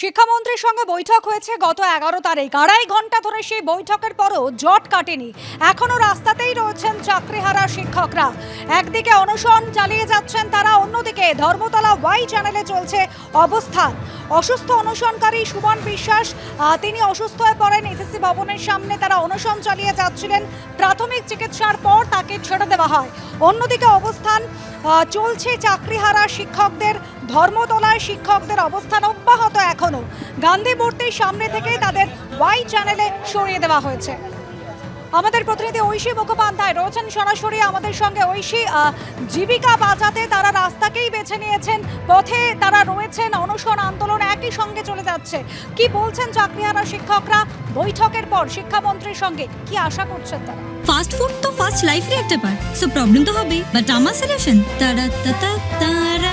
শিক্ষামন্ত্রীর সঙ্গে বৈঠক হয়েছে গত এগারো তারিখ। আড়াই ঘণ্টা ধরে সেই বৈঠকের পরও জট কাটেনি। এখনও রাস্তাতেই রয়েছেন চাকরিহারা শিক্ষকরা। একদিকে অনশন চালিয়ে যাচ্ছেন তারা, অন্যদিকে ধর্মতলা ওয়াই চ্যানেলে চলছে অবস্থান। অসুস্থ অনশনকারী সুমন বিশ্বাস তিনি অসুস্থ হয়ে পড়েন এসএসসি ভবনের সামনে। তারা অনশন চালিয়ে যাচ্ছিলেন। প্রাথমিক চিকিৎসার পর তাকে ছেড়ে দেওয়া হয়। অন্যদিকে অবস্থান চলছে চাকরিহারা শিক্ষকদের ধর্মতলায় শিক্ষকদের অবস্থান অব্যাহত এখনও গান্ধী মূর্তির সামনে থেকে তাদের ওয়াই চ্যানেলে সরিয়ে দেওয়া হয়েছে। আমাদের প্রতিনিধি ঐশী মুখোপাধ্যায় রয়েছেন সরাসরি আমাদের সঙ্গে। ঐশী জীবিকা বাঁচাতে তারা রাস্তাকেই বেছে নিয়েছেন, পথে তারা রয়েছেন, অনশন আন্দোলন একই সঙ্গে চলে যাচ্ছে। কি বলছেন চাকরিহারা শিক্ষকরা বৈঠকের পর শিক্ষামন্ত্রীর সঙ্গে? কি আশা করছেন তারা? ফাস্ট ফুড তো ফাস্ট লাইফের একটা পার্ট সো প্রবলেম তো হবেই। বাট আমার সলিউশন তারা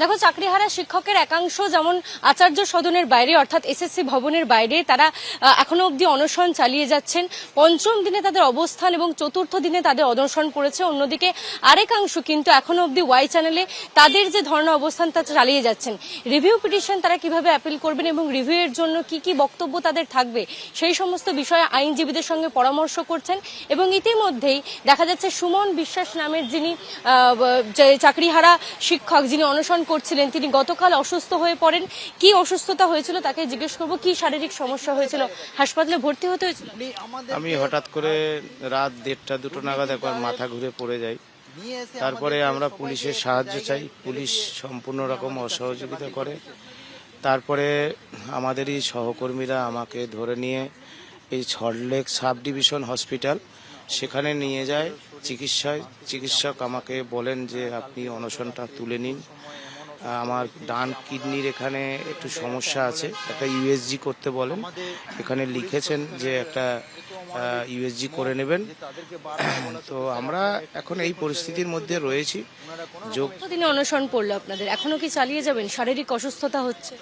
দেখো, চাকরিহারা শিক্ষকের একাংশ যেমন আচার্য সদনের বাইরে, অর্থাৎ এসএসসি ভবনের বাইরে, তারা এখনও অবধি অনশন চালিয়ে যাচ্ছেন। পঞ্চম দিনে তাদের অবস্থান এবং চতুর্থ দিনে তাদের অনশন করেছে। অন্যদিকে আরেকাংশ কিন্তু এখনও অবধি ওয়াই চ্যানেলে তাদের যে ধর্ণা অবস্থান, তা চালিয়ে যাচ্ছেন। রিভিউ পিটিশন তারা কীভাবে অ্যাপিল করবেন এবং রিভিউ এর জন্য কি কি বক্তব্য তাদের থাকবে, সেই সমস্ত বিষয়ে আইনজীবীদের সঙ্গে পরামর্শ করছেন। এবং ইতিমধ্যেই দেখা যাচ্ছে সুমন বিশ্বাস নামের যিনি চাকরিহারা শিক্ষক, যিনি অনশন করছিলেন, তিনি গতকাল অসুস্থ হয়ে পড়েন। কি অসুস্থতা হয়েছিল তাকে জিজ্ঞেস করব, কি শারীরিক সমস্যা হয়েছিল? হাসপাতালে ভর্তি হতে হয়েছিল? আমি হঠাৎ করে রাত দেড়টা, দুটো নাগাদ একবার মাথা ঘুরে পড়ে যাই। তারপরে আমরা পুলিশের সাহায্য চাই। পুলিশ সম্পূর্ণ রকম অসহযোগিতা করে। তারপরে আমাদেরই সহকর্মীরা আমাকে ধরে নিয়ে এই ছড়লেক সাব ডিভিশন হসপিটাল সেখানে নিয়ে যায় চিকিৎসায়। চিকিৎসক আমাকে বলেন যে আপনি অনশনটা তুলে নিন। আমার ডান কিডনির এখানে একটু সমস্যা আছে। একটা ইউএসজি করতে বলেন। এখানে লিখেছেন যে একটা ইউএসজি করে নেবেন। তো আমরা এখন এই পরিস্থিতির মধ্যে রয়েছি। যোগ দিনে অনশন পড়ল আপনাদের? এখনও কি চালিয়ে যাবেন? শারীরিক অসুস্থতা হচ্ছে।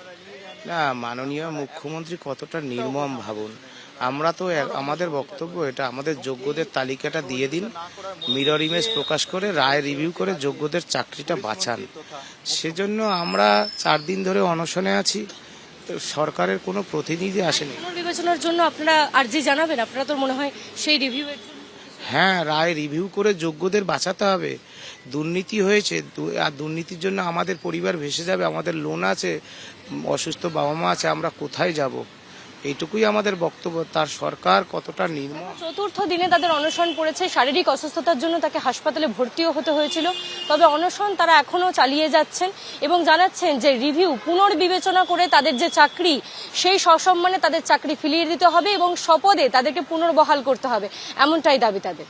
না মাননীয় মুখ্যমন্ত্রী কতটা নির্মম ভাবুন। আমরা তো এক- আমাদের বক্তব্য এটা আমাদের যোগ্যদের তালিকাটা দিয়ে দিন মিরর ইমেজ প্রকাশ করে রায় রিভিউ করে যোগ্যদের চাকরিটা বাঁচান। সেজন্য আমরা চার দিন ধরে অনশনে আছি তো সরকারের কোনো প্রতিনিধি আসেনি। পুনর্বিবেচনার জন্য আপনারা আর্জি জানাবেন? আপনারা তো মনে হয় সেই রিভিউ হ্যাঁ রায় রিভিউ করে যোগ্যদের বাঁচাতে হবে। দুর্নীতি হয়েছে আর দুর্নীতির জন্য আমাদের পরিবার ভেসে যাবে আমাদের লোন আছে অসুস্থ বাবা মা আছে আমরা কোথায় যাব? এইটুকুই আমাদের বক্তব্য। তার সরকার কতটা নির্ম চতুর্থ দিনে তাদের অনশন পড়েছে, শারীরিক অসুস্থতার জন্য তাকে হাসপাতালে ভর্তিও হতে হয়েছিল। তবে অনশন তারা এখনও চালিয়ে যাচ্ছেন এবং জানাচ্ছেন যে রিভিউ পুনর্বিবেচনা করে তাদের যে চাকরি, সেই সসম্মানে তাদের চাকরি ফিরিয়ে দিতে হবে এবং শপদে তাদেরকে পুনর্বহাল করতে হবে। এমনটাই দাবি তাদের।